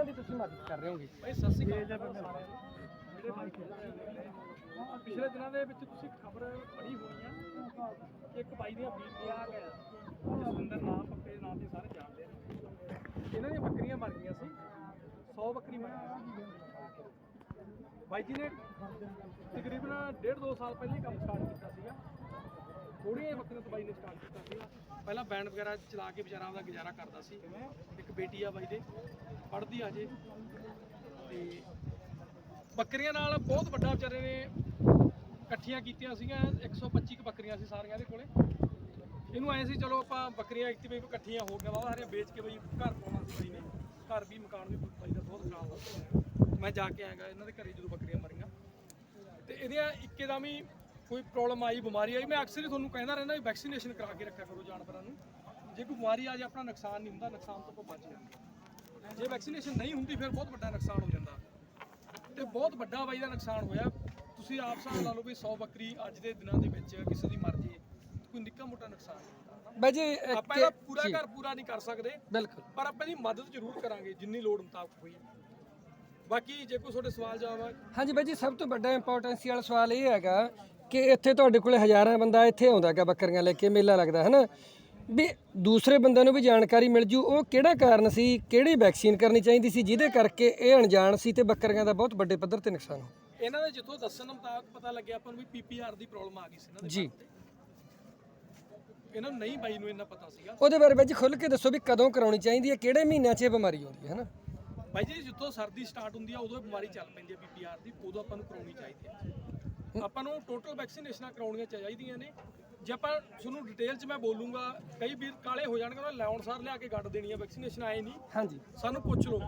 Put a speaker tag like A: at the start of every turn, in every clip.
A: ਕਿਹਨਾਂ ਦੀ ਤੁਸੀਂ ਮਦਦ ਕਰ ਰਹੇ ਹੋਗੇ?
B: ਭਾਈ, ਸਤਿ ਸ਼੍ਰੀ ਅਕਾਲ। ਜਿਹੜੇ ਬਾਈ ਪਿਛਲੇ ਦਿਨਾਂ ਦੇ ਵਿੱਚ ਤੁਸੀਂ ਖਬਰ ਪੜ੍ਹੀ ਹੋਣੀ ਆ ਕਿ ਇੱਕ ਬਾਈ ਦੀਆਂ ਬੀਬੀਆਂ ਆ ਗਿਆ ਜਸਵਿੰਦਰ ਨਾਮ ਪੱਕੇ ਨਾਮ ਦੇ ਸਾਰੇ ਜਾਣਦੇ ਨੇ ਇਹਨਾਂ ਦੀਆਂ ਬੱਕਰੀਆਂ ਮਰ ਗਈਆਂ ਸੀ। 100 ਬੱਕਰੀ ਮਰ ਗਈ ਬਾਈ ਜੀ ਨੇ ਤਕਰੀਬਨ 1.5 2 ਸਾਲ ਪਹਿਲਾਂ ਹੀ ਕੰਮ ਸਟਾਰਟ ਕੀਤਾ ਸੀਗਾ। ਥੋੜੀਆਂ ਜਿਹੀਆਂ ਬੱਕਰੀਆਂ ਤੋਂ ਬਾਈ ਨੇ ਸਟਾਰਟ ਕੀਤਾ ਸੀਗਾ। ਪਹਿਲਾਂ ਬੈਂਡ ਵਗੈਰਾ ਚਲਾ ਕੇ ਵਿਚਾਰਾ ਉਹਦਾ ਗੁਜ਼ਾਰਾ ਕਰਦਾ ਸੀ। ਇੱਕ ਬੇਟੀ ਆ ਬਾਈ ਦੇ, ਪੜ੍ਹਦੀ ਆ ਜੇ ਤੇ ਬੱਕਰੀਆਂ ਨਾਲ ਬਹੁਤ ਵੱਡਾ ਵਿਚਾਰੇ ਨੇ ਇਕੱਠੀਆਂ ਕੀਤੀਆਂ ਸੀਗੀਆਂ 125 ਕੁ ਬੱਕਰੀਆਂ ਸੀ ਸਾਰੀਆਂ ਦੇ ਕੋਲੇ। ਇਹਨੂੰ ਐ ਸੀ, ਚਲੋ ਆਪਾਂ ਬੱਕਰੀਆਂ ਇੱਕ ਇਕੱਠੀਆਂ ਹੋ ਕੇ ਵਾਵਾ ਹਰੇ ਵੇਚ ਕੇ ਬਈ ਘਰ ਪਾਉਣਾ ਸੀ ਬਈ ਨੇ। ਘਰ ਵੀ ਮਕਾਨ ਵੀ ਬਾਈ ਦਾ ਬਹੁਤ ਖਰਾਬ ਹੋ ਮੈਂ ਜਾ ਕੇ ਆਇਆਗਾ ਇਹਨਾਂ ਦੇ ਘਰੇ ਜਦੋਂ ਬੱਕਰੀਆਂ ਮਰੀਆਂ। ਤੇ ਇਹਦੀਆਂ ਇੱਕੇ ਦਾ ਵੀ ਕੋਈ ਪ੍ਰੋਬਲਮ ਆਈ ਬਿਮਾਰੀ ਆਈ ਮੈਂ ਅਕਸਰ ਹੀ ਤੁਹਾਨੂੰ ਕਹਿੰਦਾ ਰਹਿੰਦਾ ਵੀ ਵੈਕਸੀਨੇਸ਼ਨ ਕਰਾ ਕੇ ਰੱਖਿਆ ਕਰੋ ਜਾਨਵਰਾਂ ਨੂੰ। ਜੇ ਕੋਈ ਬਿਮਾਰੀ ਆ ਜੇ ਆਪਣਾ ਨੁਕਸਾਨ ਨਹੀਂ ਹੁੰਦਾ ਨੁਕਸਾਨ ਤੋਂ ਆਪਾਂ ਬਚ ਜਾਂਦੇ। ਜੇ ਵੈਕਸੀਨੇਸ਼ਨ ਨਹੀਂ ਹੁੰਦੀ ਫਿਰ ਬਹੁਤ ਵੱਡਾ ਨੁਕਸਾਨ ਹੋ ਜਾਂਦਾ। ਤੇ ਬਹੁਤ ਵੱਡਾ ਬਾਈ ਦਾ ਨੁਕਸਾਨ ਹੋਇਆ। ਤੁਸੀਂ ਆਪ ਹਿਸਾਬ ਲਾ ਲਓ ਵੀ 100 ਬੱਕਰੀ ਅੱਜ ਦੇ ਦਿਨਾਂ ਦੇ ਵਿੱਚ ਕਿਸੇ ਦੀ ਮਰ ਜੇ ਕੋਈ ਨਿੱਕਾ ਮੋਟਾ ਨੁਕਸਾਨ
A: ਬਾਈ ਜੀ
B: ਆਪਾਂ ਇਹਦਾ ਪੂਰਾ ਘਰ ਪੂਰਾ ਨਹੀਂ ਕਰ ਸਕਦੇ।
A: ਬਿਲਕੁਲ।
B: ਪਰ ਆਪਾਂ ਇਹਦੀ ਮਦਦ ਜ਼ਰੂਰ ਕਰਾਂਗੇ ਜਿੰਨੀ ਲੋੜ ਮੁਤਾਬਕ ਹੋਈ। ਬਾਕੀ ਜੇ ਕੋਈ ਤੁਹਾਡੇ ਸਵਾਲ ਜਵਾਬ
A: ਹਾਂਜੀ ਬਾਈ ਜੀ ਸਭ ਤੋਂ ਵੱਡਾ ਇੰਪੋਰਟੈਂਸੀ ਵਾਲਾ ਸਵਾਲ ਇਹ ਹੈਗਾ ਕਿ ਇੱਥੇ ਤੁਹਾਡੇ ਕੋਲੇ ਹਜ਼ਾਰਾਂ ਬੰਦਾ ਇੱਥੇ ਆਉਂਦਾ ਹੈਗਾ ਬੱਕਰੀਆਂ ਲੈ ਕੇ ਮੇਲਾ ਲੱਗਦਾ ਹੈ ਨਾ ਵੀ ਦੂਸਰੇ ਬੰਦਿਆਂ ਨੂੰ ਵੀ ਜਾਣਕਾਰੀ ਮਿਲ ਜੂ ਉਹ ਕਿਹੜਾ ਕਾਰਨ ਸੀ ਕਿਹੜੀ ਵੈਕਸੀਨ ਕਰਨੀ ਚਾਹੀਦੀ ਸੀ ਜਿਹਦੇ ਕਰਕੇ ਇਹ ਅਣਜਾਣ ਸੀ ਤੇ ਬੱਕਰੀਆਂ ਦਾ ਬਹੁਤ ਵੱਡੇ ਪੱਧਰ ਤੇ ਨੁਕਸਾਨ ਹੋ
B: ਇਹਨਾਂ ਦੇ ਜਿੱਥੋਂ ਦੱਸਣ ਮੁਤਾਬਕ ਪਤਾ ਲੱਗਿਆ ਆਪਾਂ ਨੂੰ ਵੀ ਪੀਪੀਆਰ ਦੀ ਪ੍ਰੋਬਲਮ ਆ ਗਈ ਸੀ ਇਹਨਾਂ ਦੇ
A: ਜੀ।
B: ਇਹਨਾਂ ਨੂੰ ਨਹੀਂ ਬਾਈ ਨੂੰ ਇੰਨਾ ਪਤਾ ਸੀਗਾ।
A: ਉਹਦੇ ਬਾਰੇ ਜੀ ਖੁੱਲ ਕੇ ਦੱਸੋ ਵੀ ਕਦੋਂ ਕਰਾਉਣੀ ਚਾਹੀਦੀ ਹੈ ਕਿਹੜੇ ਮਹੀਨਿਆਂ 'ਚ ਇਹ ਬਿਮਾਰੀ ਆਉਂਦੀ ਹੈ ਹਨਾ?
B: ਬਾਈ ਜੀ ਜਿੱਥੋਂ ਸਰਦੀ ਸਟਾਰਟ ਹੁੰਦੀ ਆ ਉਦੋਂ ਇਹ ਬਿਮਾਰੀ ਚੱਲ ਪੈਂਦੀ ਹੈ ਪੀਪੀਆਰ ਦੀ ਉਦੋਂ ਆਪਾਂ ਨੂੰ ਕਰਾਉਣੀ ਚਾਹੀਦੀ ਹੈ। ਆਪਾਂ ਨੂੰ ਟੋਟਲ ਵੈਕਸੀਨੇਸ਼ਨਾਂ ਕਰਾਉਣੀਆਂ ਚਾਹੀਦੀਆਂ ਨੇ। ਜੇ ਆਪਾਂ ਤੁਹਾਨੂੰ ਡਿਟੇਲ 'ਚ ਮੈਂ ਬੋਲੂੰਗਾ ਕਈ ਵੀਰ ਕਾਲੇ ਹੋ ਜਾਣਗੇ ਉਹਨਾਂ ਲਾਉਣ ਸਾਰ ਲਿਆ ਕੇ ਗੱਡ ਦੇਣੀ ਹੈ ਵੈਕਸੀਨੇਸ਼ਨ ਆਏ ਨਹੀਂ।
A: ਹਾਂਜੀ।
B: ਸਾਨੂੰ ਪੁੱਛ ਲਓ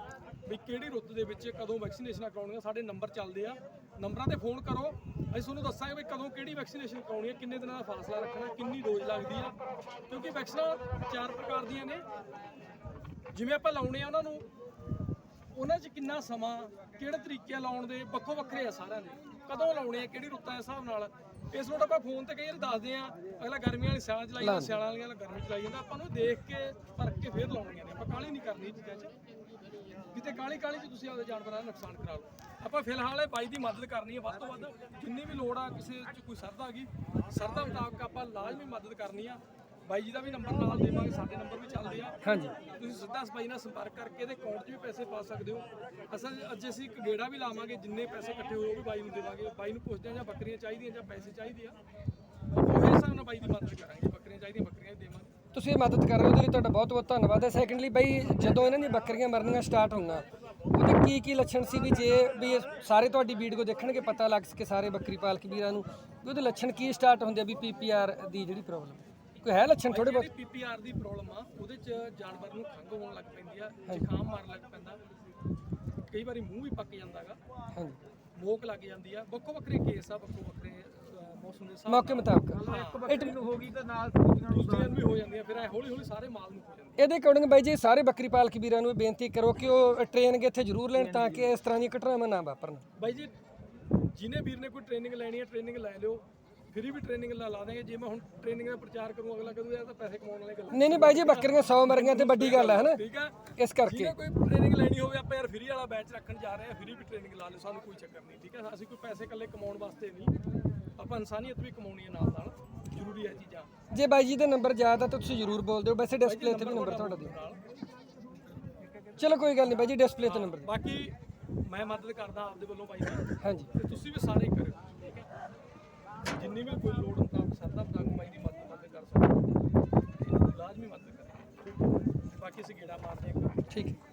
B: ਵੀ ਕਿਹੜੀ ਰੁੱਤ ਦੇ ਵਿੱਚ ਕਦੋਂ ਵੈਕਸੀਨੇਸ਼ਨਾਂ ਕਰਾਉਣੀਆਂ ਸਾਡੇ ਨੰਬਰ ਚੱਲਦੇ ਆ। ਨੰਬਰਾਂ ਤੇ ਫੋਨ ਕਰੋ ਅਸੀਂ ਤੁਹਾਨੂੰ ਦੱਸਾਂਗੇ ਵੀ ਕਦੋਂ ਕਿਹੜੀ ਵੈਕਸੀਨੇਸ਼ਨ ਕਰਾਉਣੀ ਹੈ ਕਿੰਨੇ ਦਿਨਾਂ ਦਾ ਫਾਸਲਾ ਰੱਖਣਾ ਕਿੰਨੀ ਡੋਜ਼ ਲੱਗਦੀ ਆ। ਕਿਉਂਕਿ ਵੈਕਸੀਨਾਂ ਚਾਰ ਪ੍ਰਕਾਰ ਦੀਆਂ ਨੇ। ਜਿਵੇਂ ਆਪਾਂ ਲਾਉਣੇ ਆ ਉਹਨਾਂ ਨੂੰ ਉਹਨਾਂ 'ਚ ਕਿੰਨਾ ਸਮਾਂ, ਕਿਹੜੇ ਤਰੀਕੇ ਲਾਉਣ ਦੇ, ਵੱਖੋ ਵੱਖਰੇ ਆ ਸਾਰਿਆਂ ਦੇ। ਕਦੋਂ ਲਾਉਣੇ ਆ, ਕਿਹੜੀ ਰੁੱਤਾਂ ਦੇ ਹਿਸਾਬ ਨਾਲ। ਇਸ ਨੂੰ ਆਪਾਂ ਫੋਨ ਤੇ ਕਈ ਵਾਰ ਦੱਸਦੇ ਆ, ਅਗਲਾ ਗਰਮੀਆਂ ਵਾਲੀ ਸਿਆਲਾਂ ਚ ਲਾਈ ਜਾਂਦਾ, ਸਿਆਲਾਂ ਵਾਲੀਆਂ ਗਰਮੀ ਚ ਲਾਈ ਜਾਂਦਾ, ਆਪਾਂ ਨੂੰ ਦੇਖ ਕੇ ਪਰਖ ਕੇ ਫੇਰ ਲਾਉਣੀਆਂ ਨੇ। ਆਪਾਂ ਕਾਹਲੀ ਨਹੀਂ ਕਰਨੀ ਇਹ ਚੀਜ਼ਾਂ 'ਚ। ਕਿਤੇ ਕਾਹਲੀ ਕਾਹਲੀ 'ਚ ਤੁਸੀਂ ਆਪਦੇ ਜਾਨਵਰਾਂ ਦਾ ਨੁਕਸਾਨ ਕਰਾ ਲਓ। ਆਪਾਂ ਫਿਲਹਾਲ ਇਹ ਬਾਈ ਦੀ ਮਦਦ ਕਰਨੀ ਹੈ ਵੱਧ ਤੋਂ ਵੱਧ ਜਿੰਨੀ ਵੀ ਲੋੜ ਆ, ਕਿਸੇ 'ਚ ਕੋਈ ਸਰਦਾ ਗਈ ਸਰਦਾ ਮੁਤਾਬਕ ਆਪਾਂ ਲਾਜ਼ਮੀ ਮਦਦ ਕਰਨੀ ਆ। ਬਾਈ ਜੀ ਦਾ ਵੀ ਨੰਬਰ ਨਾਲ ਦੇਵਾਂਗੇ ਸਾਡੇ ਨੰਬਰ ਵੀ ਚੱਲਦੇ ਆ।
A: ਹਾਂਜੀ।
B: ਤੁਸੀਂ ਸਿੱਧਾ ਬਾਈ ਨਾਲ ਸੰਪਰਕ ਕਰਕੇ ਇਹਦੇ ਅਕਾਊਂਟ 'ਚ ਵੀ ਪੈਸੇ ਪਾ ਸਕਦੇ ਹੋ। ਅਸਲ ਅੱਜ ਅਸੀਂ ਇੱਕ ਗੇੜਾ ਵੀ ਲਾਵਾਂਗੇ ਜਿੰਨੇ ਪੈਸੇ ਇਕੱਠੇ ਹੋਏ ਉਹ ਵੀ ਬਾਈ ਨੂੰ ਦੇਵਾਂਗੇ। ਬਾਈ ਨੂੰ ਪੁੱਛਦੇ ਆ ਜਾਂ ਬੱਕਰੀਆਂ ਚਾਹੀਦੀਆਂ ਜਾਂ ਪੈਸੇ ਚਾਹੀਦੇ ਆ। ਆਪਾਂ ਉਹ ਹਿਸਾਬ ਨਾਲ ਬਾਈ ਦੀ ਮਦਦ ਕਰਾਂਗੇ ਬੱਕਰੀਆਂ ਚਾਹੀਦੀਆਂ ਬੱਕਰੀਆਂ ਦੇਵਾਂਗੇ।
A: ਤੁਸੀਂ ਮਦਦ ਕਰ ਰਹੇ ਹੋ ਉਹਦੇ ਲਈ ਤੁਹਾਡਾ ਬਹੁਤ ਬਹੁਤ ਧੰਨਵਾਦ ਹੈ। ਸੈਕੰਡਲੀ ਬਾਈ ਜਦੋਂ ਇਹਨਾਂ ਦੀਆਂ ਬੱਕਰੀਆਂ ਮਰਨੀਆਂ ਸਟਾਰਟ ਹੋਈਆਂ ਉਹਦੇ ਕੀ ਕੀ ਲੱਛਣ ਸੀ ਵੀ ਜੇ ਵੀ ਇਹ ਸਾਰੇ ਤੁਹਾਡੀ ਵੀਡੀਓ ਦੇਖਣਗੇ ਪਤਾ ਲੱਗ ਸਕੇ ਸਾਰੇ ਬੱਕਰੀ ਪਾਲਕ ਵੀਰਾਂ ਨੂੰ ਵੀ ਉਹਦੇ ਲੱਛਣ ਕੀ ਸਟਾਰਟ ਹੁੰਦੇ ਆ ਵੀ ਪੀਪੀਆਰ ਦੀ ਜਿਹੜੀ ਪ੍ਰੋਬਲਮ ਕੋਈ ਹੈ ਲੱਛਣ ਥੋੜੇ ਬਹੁਤ।
B: ਪੀਪੀਆਰ ਦੀ ਪ੍ਰੋਬਲਮ ਆ ਉਹਦੇ 'ਚ ਜਾਨਵਰ ਨੂੰ ਖੰਘ ਹੋਣ ਲੱਗ ਪੈਂਦੀ ਆ ਜ਼ੁਕਾਮ ਮਾਰਨ ਲੱਗ ਪੈਂਦਾ। ਕਈ ਵਾਰੀ ਮੂੰਹ ਵੀ ਪੱਕ ਜਾਂਦਾਗਾ
A: ਹਾਂਜੀ।
B: ਮੋਕ ਲੱਗ ਜਾਂਦੀ ਆ। ਵੱਖੋ ਵੱਖਰੇ ਕੇਸ ਆ ਵੱਖਰੇ ਅਹ, ਮੌਸਮ ਦੇ ਹਿਸਾਬ
A: ਮੌਕੇ ਮੁਤਾਬਕ।
B: ਨਾਲ ਹੋ ਗਈ ਤਾਂ ਨਾਲ ਦੂਜੀਆਂ ਵੀ ਹੋ ਜਾਂਦੀਆਂ ਫਿਰ ਹੌਲੀ ਹੌਲੀ ਸਾਰੇ ਮਾਲ ਨੂੰ ਹੋ ਜਾਂਦੇ
A: ਇਹਦੇ ਅਕੋਰਡਿੰਗ ਬਾਈ ਜੀ ਸਾਰੇ ਬੱਕਰੀ ਪਾਲਕ ਵੀਰਾਂ ਨੂੰ ਇਹ ਬੇਨਤੀ ਕਰੋ ਕਿ ਉਹ ਟ੍ਰੇਨਿੰਗ ਇੱਥੇ ਜ਼ਰੂਰ ਲੈਣ ਤਾਂ ਕਿ ਇਸ ਤਰ੍ਹਾਂ ਦੀਆਂ ਘਟਨਾਵਾਂ ਨਾ ਵਾਪਰਨ।
B: ਬਾਈ ਜੀ ਜਿਹਨੇ ਵੀਰ ਨੇ ਕੋਈ ਟ੍ਰੇਨਿੰਗ ਲੈਣੀ ਹੈ ਟ੍ਰੇਨਿੰਗ ਲੈ ਲਿਓ। ਫ੍ਰੀ ਵੀ ਟ੍ਰੇਨਿੰਗ ਲਾ ਲਾ ਦਾਂਗੇ ਜੇ ਮੈਂ ਹੁਣ ਟ੍ਰੇਨਿੰਗ ਦਾ ਪ੍ਰਚਾਰ ਕਰੂੰ ਅਗਲਾ ਕਹੂੰ ਯਾਰ ਤਾਂ ਪੈਸੇ ਕਮਾਉਣ ਵਾਲੀ ਗੱਲ।
A: ਨਹੀਂ ਨਹੀਂ ਬਾਈ ਜੀ ਬੱਕਰੀਆਂ 100 ਮਰੀਆਂ ਤੇ ਵੱਡੀ ਗੱਲ ਹੈ ਹਨਾ?
B: ਠੀਕ
A: ਇਸ ਕਰਕੇ।
B: ਕੋਈ ਟ੍ਰੇਨਿੰਗ ਲੈਣੀ ਹੋਵੇ ਆਪਾਂ ਯਾਰ ਫ੍ਰੀ ਵਾਲਾ ਬੈਚ ਰੱਖਣ ਜਾ ਰਹੇ ਆ ਫ੍ਰੀ ਵੀ ਟ੍ਰੇਨਿੰਗ ਲਾ ਲਿਓ ਸਾਨੂੰ ਕੋਈ ਚੱਕਰ ਨਹੀਂ ਠੀਕ ਹੈ ਅਸੀਂ ਕੋਈ ਪੈਸੇ ਇਕੱਲੇ ਕਮਾਉਣ ਵਾਸਤੇ ਨਹੀਂ। ਆਪਾਂ ਇਨਸਾਨੀਅਤ ਵੀ ਕਮਾਉਣੀ ਹੈ ਨਾਲ ਨਾਲ ਜ਼ਰੂਰੀ ਹੈ ਚੀਜ਼ਾਂ।
A: ਜੇ ਬਾਈ ਜੀ ਦਾ ਨੰਬਰ ਯਾਦ ਆ ਤਾਂ ਤੁਸੀਂ ਜ਼ਰੂਰ ਬੋਲ ਦਿਓ। ਵੈਸੇ ਡਿਸਪਲੇ ਤੇ ਵੀ ਨੰਬਰ ਤੁਹਾਡਾ ਦਿਓ ਚਲੋ ਕੋਈ ਗੱਲ ਨਹੀਂ ਬਾਈ ਜੀ ਡਿਸਪਲੇ ਤੇ ਨੰਬਰ
B: ਬਾਕੀ ਮੈਂ ਮਦਦ ਕਰਦਾ ਆਪਦੇ ਵੱਲੋਂ ਬਾਈ ਦੀ
A: ਹਾਂਜੀ।
B: ਤੇ ਤੁਸੀਂ ਵੀ ਸਾਰੇ ਕਰਿਓ। ਜਿੰਨੀ ਵੀ ਕੋਈ ਲੋੜ ਮੁਤਾਬਕ ਸਰਦਾ ਮੁਤਾਬਕ ਬਾਈ ਦੀ ਮਦਦ ਮਦਦ ਕਰ ਸਕਦੇ ਲਾਜ਼ਮੀ ਮਦਦ ਕਰਾਂਗੇ। ਬਾਕੀ ਅਸੀਂ ਗੇੜਾ ਮਾਰਦੇ ਹਾਂ।
A: ਠੀਕ ਹੈ।